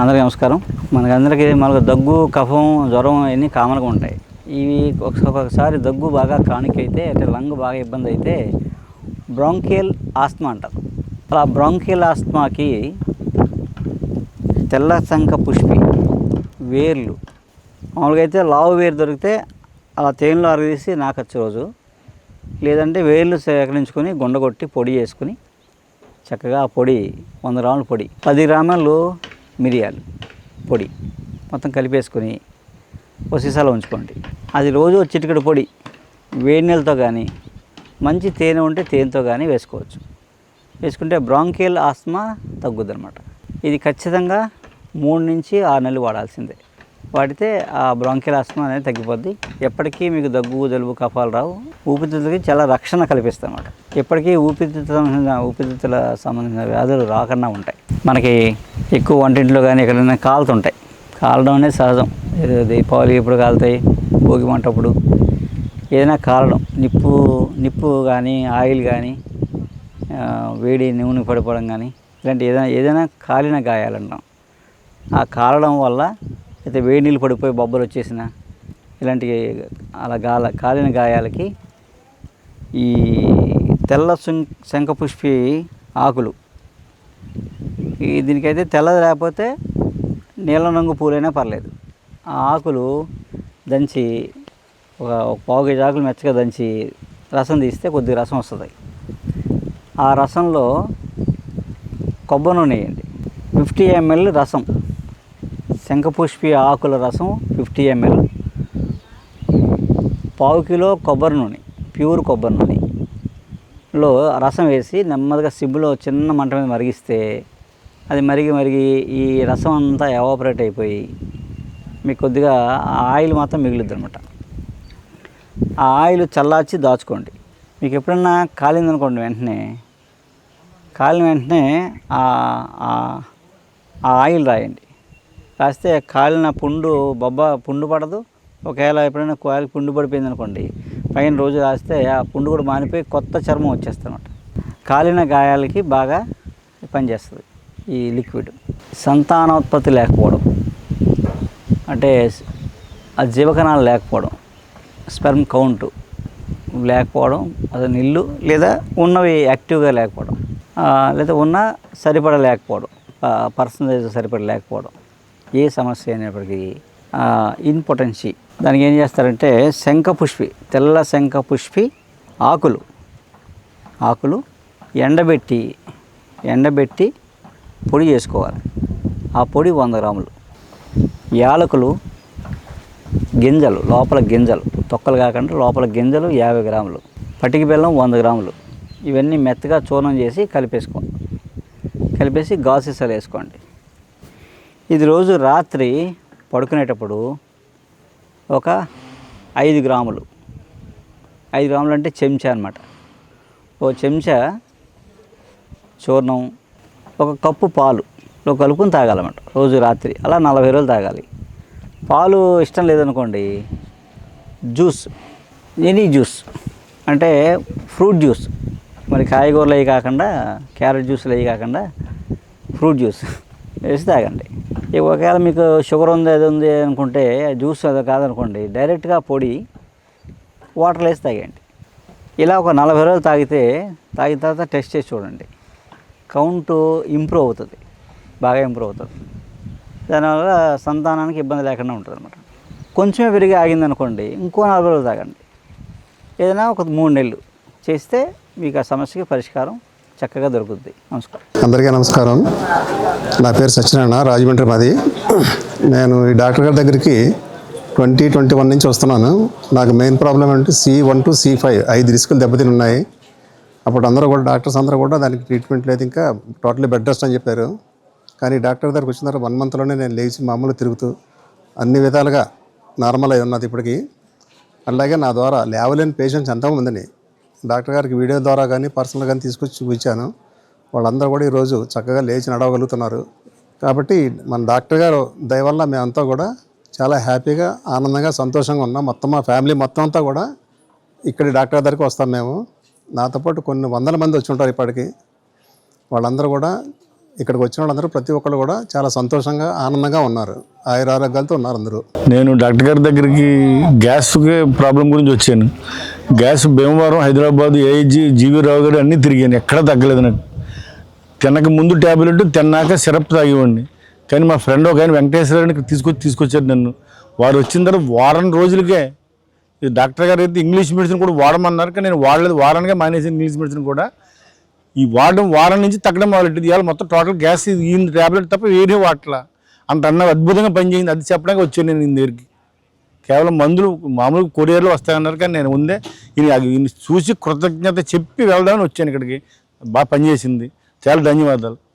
అందరికీ నమస్కారం. మనకందరికీ మనకు దగ్గు కఫం జ్వరం అన్నీ కామన్గా ఉంటాయి. ఇవి ఒక్కొక్కసారి దగ్గు బాగా క్రానిక్ అయితే అంటే లంగ్ బాగా ఇబ్బంది అయితే బ్రాంకియల్ ఆస్మా అంటారు. అలా బ్రాంకియల్ ఆస్మాకి తెల్ల శంఖ పుష్పి వేర్లు. మామూలుగా అయితే లావు వేరు దొరికితే అలా తేనెలో అరగదీసి నాకచ్చు రోజు. లేదంటే వేర్లు సేకరించుకొని గుండగొట్టి పొడి చేసుకుని చక్కగా ఆ పొడి వంద గ్రాముల పొడి. పది గ్రాములు మిరియాలు పొడి మొత్తం కలిపేసుకొని ఒక సీసాలో ఉంచుకోండి. అది రోజు చిటికడు చిటికెడు పొడి వేడి నీళ్ళతో కానీ మంచి తేనె ఉంటే తేనెతో కానీ వేసుకోవచ్చు. వేసుకుంటే బ్రాంకియల్ ఆస్మా తగ్గుద్ది అనమాట ఇది ఖచ్చితంగా మూడు నుంచి ఆరు నెలలు వాడాల్సిందే. వాడితే ఆ బ్రాంకియల్ ఆస్మా అనేది తగ్గిపోద్ది. ఎప్పటికీ మీకు దగ్గు జలుబు కఫాలు రావు. ఊపిరితిత్తులకి చాలా రక్షణ కల్పిస్తాయి అన్నమాట ఎప్పటికీ ఊపిరితిత్తుల సంబంధించిన ఊపిరితిత్తుల సంబంధించిన వ్యాధులు రాకుండా ఉంటాయి. మనకి ఎక్కువ వంటింట్లో కానీ ఎక్కడైనా కాలుతుంటాయి. కాలడం అనేది సహజం. ఏదో దీపావళి ఎప్పుడు కాలుతాయి భోగి మంటప్పుడు ఏదైనా కాలడం. నిప్పు నిప్పు కానీ ఆయిల్ కానీ వేడి నూనె పడిపోవడం కానీ ఇలాంటి ఏదైనా ఏదైనా కాలిన గాయాలంటాం. ఆ కాలడం వల్ల అయితే వేడి నీళ్ళు పడిపోయి బొబ్బలు వచ్చేసిన ఇలాంటి అలా గాల కాలిన గాయాలకి ఈ తెల్ల శంఖ శంఖపుష్పి ఆకులు ఈ దీనికైతే తెల్లది లేకపోతే నీలం రంగు పూలైనా పర్లేదు. ఆ ఆకులు దంచి ఒక ఒక పావు కేజీ ఆకులు మెచ్చగా దంచి రసం తీస్తే కొద్దిగా రసం వస్తుంది. ఆ రసంలో కొబ్బరి నూనె వేయండి. ఫిఫ్టీ ఎంఎల్ రసం. శంఖపుష్పి ఆకుల రసం ఫిఫ్టీ ఎంఎల్. పావు కిలో కొబ్బరి నూనె ప్యూర్ కొబ్బరి నూనెలో రసం వేసి నెమ్మదిగా సిబ్బులో చిన్న మంట మీద మరిగిస్తే అది మరిగి మరిగి ఈ రసం అంతా ఎవాపరేట్ అయిపోయి మీకు కొద్దిగా ఆ ఆయిల్ మాత్రం మిగులుద్ది అనమాట ఆ ఆయిల్ చల్లార్చి దాచుకోండి. మీకు ఎప్పుడన్నా కాలిందనుకోండి వెంటనే. కాలిన వెంటనే ఆ- ఆ ఆయిల్ రాయండి. రాస్తే కాలిన పుండు బొబ్బ పుండు పడదు. ఒకవేళ ఎప్పుడైనా కాలి పుండు పడిపోయింది అనుకోండి పైన రోజు రాస్తే ఆ పుండు కూడా మానిపోయి కొత్త చర్మం వచ్చేస్తుంది అనమాట కాలిన గాయాలకి బాగా పనిచేస్తుంది. ఈ లిక్విడ్ సంతానోత్పత్తి లేకపోవడం. అంటే ఆ జీవకణాలు లేకపోవడం. స్పెర్మ్ కౌంటు లేకపోవడం అది నిల్లు లేదా ఉన్నవి యాక్టివ్గా లేకపోవడం. లేదా ఉన్న సరిపడ లేకపోవడం. పర్సంటేజ్ సరిపడ లేకపోవడం. ఏ సమస్య అయినప్పటికీ ఇన్పొటెన్సీ దానికి ఏం చేస్తారంటే శంఖపుష్పి తెల్ల శంఖ పుష్పి ఆకులు. ఆకులు ఎండబెట్టి ఎండబెట్టి పొడి చేసుకోవాలి. ఆ పొడి వంద గ్రాములు. యాలకులు గింజలు లోపల గింజలు తొక్కలు కాకుండా లోపల గింజలు యాభై గ్రాములు. పటికి బెల్లం వంద గ్రాములు. ఇవన్నీ మెత్తగా చూర్ణం చేసి కలిపేసుకోండి కలిపేసి గాసెసలు వేసుకోండి. ఇది రోజు రాత్రి పడుకునేటప్పుడు ఒక ఐదు గ్రాములు. ఐదు గ్రాములు అంటే చెంచా అనమాట ఓ చెంచా చూర్ణం ఒక కప్పు పాలు. లో కలుపుకొని తాగాలన్నమాట. రోజు రాత్రి. అలా నలభై రోజులు తాగాలి. పాలు ఇష్టం లేదనుకోండి జ్యూస్ ఎనీ జ్యూస్. అంటే ఫ్రూట్ జ్యూస్. మరి కాయగూరలు అవి కాకుండా క్యారెట్ జ్యూస్లు అవి కాకుండా ఫ్రూట్ జ్యూస్ వేసి తాగండి. ఇక ఒకవేళ మీకు షుగర్ ఉంది అది ఉంది అనుకుంటే జ్యూస్ అది కాదనుకోండి డైరెక్ట్గా పొడి వాటర్లో వేసి తాగండి ఇలా ఒక నలభై రోజులు తాగితే తాగిన తర్వాత టెస్ట్ చేసి చూడండి. కౌంటు ఇంప్రూవ్ అవుతుంది. బాగా ఇంప్రూవ్ అవుతుంది. దానివల్ల సంతానానికి ఇబ్బంది లేకుండా ఉంటుంది అనమాట కొంచెమే పెరిగి ఆగింది అనుకోండి ఇంకో నలభై రోజులు తాగండి. ఏదైనా ఒక మూడు నెలలు చేస్తే మీకు ఆ సమస్యకి పరిష్కారం చక్కగా దొరుకుతుంది నమస్కారం. అందరికీ నమస్కారం. నా పేరు సత్యనారాయణ రాజమండ్రి మాది. నేను ఈ డాక్టర్ గారి దగ్గరికి ట్వంటీ ట్వంటీ వన్ నుంచి వస్తున్నాను. నాకు మెయిన్ ప్రాబ్లం ఏంటంటే C one two C five ఐదు రిస్కులు దెబ్బతిని ఉన్నాయి. అప్పుడు అందరూ కూడా డాక్టర్స్ అందరూ కూడా దానికి ట్రీట్మెంట్ లేదు ఇంకా టోటలీ బెడ్ రెస్ట్ అని చెప్పారు. కానీ డాక్టర్ దగ్గరికి వచ్చిన తర్వాత వన్ మంత్లోనే నేను లేచి మామూలు తిరుగుతూ అన్ని విధాలుగా నార్మల్ అయి ఉన్నది ఇప్పటికీ. అలాగే నా ద్వారా లేవలేని పేషెంట్స్ ఎంతోమందిని. డాక్టర్ గారికి వీడియో ద్వారా కానీ పర్సనల్ కానీ తీసుకొచ్చి చూపించాను. వాళ్ళందరూ కూడా ఈరోజు చక్కగా లేచి నడవగలుగుతున్నారు. కాబట్టి మన డాక్టర్ గారు దయ వల్ల మేమంతా కూడా చాలా హ్యాపీగా ఆనందంగా సంతోషంగా ఉన్నాం. మొత్తం మా ఫ్యామిలీ మొత్తం అంతా కూడా ఇక్కడి డాక్టర్ దగ్గరికి వస్తాం మేము. నాతో పాటు కొన్ని వందల మంది వచ్చి ఉంటారు ఇప్పటికి. వాళ్ళందరూ కూడా ఇక్కడికి వచ్చిన వాళ్ళందరూ ప్రతి ఒక్కళ్ళు కూడా చాలా సంతోషంగా ఆనందంగా ఉన్నారు. ఆయురారోగ్యాలతో ఉన్నారు అందరూ. నేను డాక్టర్ గారి దగ్గరికి గ్యాస్ ప్రాబ్లం గురించి వచ్చాను. గ్యాస్ భీమవరం హైదరాబాద్ ఏఐజీ జీవీ రావు గారు అన్నీ తిరిగాను. ఎక్కడా తగ్గలేదు నాకు. తినక ముందు ట్యాబ్లెట్ తిన్నాక సిరప్ తాగేవాడిని. కానీ మా ఫ్రెండ్ ఒక ఆయన వెంకటేశ్వర తీసుకొచ్చి తీసుకొచ్చారు నన్ను. వారు వచ్చిన తర్వాత వారం రోజులకే ఈ డాక్టర్ గారు అయితే ఇంగ్లీష్ మెడిసిన్ కూడా వాడమన్నారు కానీ నేను వాడలేదు వారానికే మానేసి ఇంగ్లీష్ మెడిసిన్ కూడా. ఈ వాడడం వారం నుంచి తగ్గడం మొదలెట్టింది ఇవాళ మొత్తం టోటల్ గ్యాస్ ఈ ట్యాబ్లెట్ తప్ప వేరే వాటలా. అంత అన్న అద్భుతంగా పనిచేయింది అది చెప్పడానికి వచ్చాను నేను ఈయన దగ్గరికి. కేవలం మందులు మామూలు కొరియర్లు వస్తాయన్నారు కానీ నేను ఉందే ఈయన ఈయన చూసి కృతజ్ఞత చెప్పి వెళ్దామని వచ్చాను ఇక్కడికి. బాగా పనిచేసింది. చాలా ధన్యవాదాలు.